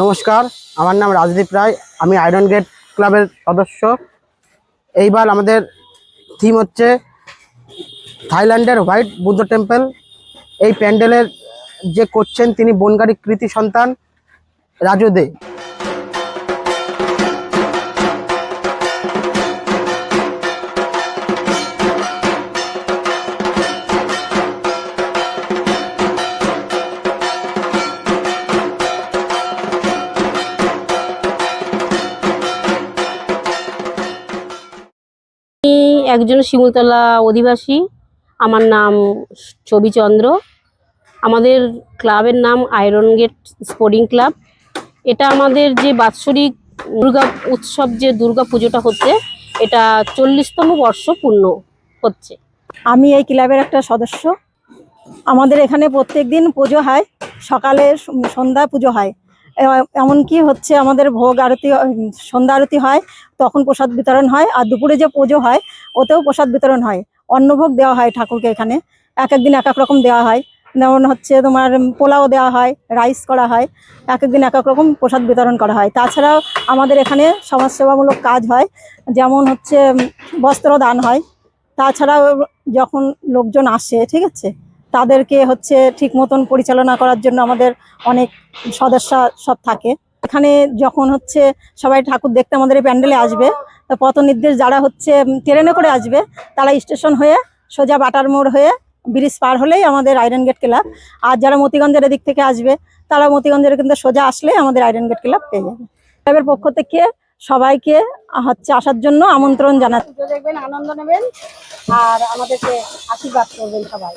নমস্কার, আমার নাম রাজদীপ রায়, আমি আয়রন গেট ক্লাবের সদস্য। এইবার আমাদের থিম হচ্ছে থাইল্যান্ডের হোয়াইট বুদ্ধ টেম্পল। এই প্যান্ডেলের যে করছেন তিনি বনগাড়ি কৃতি সন্তান রাজু দে। আমি একজন শিমুলতলা অধিবাসী। আমার নাম ছবিচন্দ্র। আমাদের ক্লাবের নাম আয়রন গেট স্পোর্টিং ক্লাব। এটা আমাদের যে বাৎসরিক দুর্গা উৎসব যে দুর্গা পুজোটা হচ্ছে, এটা চল্লিশতম বর্ষ পূর্ণ হচ্ছে। আমি এই ক্লাবের একটা সদস্য। আমাদের এখানে প্রত্যেক দিন পুজো হয়। সকালে সন্ধ্যা পুজো হয়। এমনকি হচ্ছে আমাদের ভোগ আরতি সন্ধ্যা আরতি হয়, তখন প্রসাদ বিতরণ হয়, আর দুপুরে যে পুজো হয়, ওতেও প্রসাদ বিতরণ হয়। অন্নভোগ দেওয়া হয় ঠাকুরকে এখানে, এক একদিন এক এক রকম দেওয়া হয়। যেমন হচ্ছে তোমার পোলাও দেওয়া হয় রাইস করা হয়, এক একদিন এক এক রকম প্রসাদ বিতরণ করা হয়। তাছাড়াও আমাদের এখানে সমাজসেবামূলক কাজ হয়, যেমন হচ্ছে বস্ত্র দান হয়। তাছাড়াও যখন লোকজন আসে, ঠিক আছে? তাদেরকে হচ্ছে ঠিক মতন পরিচালনা করার জন্য আমাদের অনেক সদস্য সব থাকে। এখানে যখন হচ্ছে সবাই ঠাকুর দেখতে আমাদের এই প্যান্ডেলে আসবে পথ নির্দেশ যারা হচ্ছে ট্রেনে করে আসবে, তারা স্টেশন হয়ে সোজা বাটার মোড় হয়ে ব্রিজ পার হলেই আমাদের আয়রন গেট ক্লাব। আর যারা মতিগঞ্জের দিক থেকে আসবে, তারা মতিগঞ্জের কিন্তু সোজা আসলে আমাদের আয়রন গেট ক্লাব পেয়ে যাবে। ক্লাবের পক্ষ থেকে সবাইকে হচ্ছে আসার জন্য আমন্ত্রণ জানাচ্ছি। দেখবেন, আনন্দ নেবেন, আর আমাদেরকে আশীর্বাদ করবেন সবাই।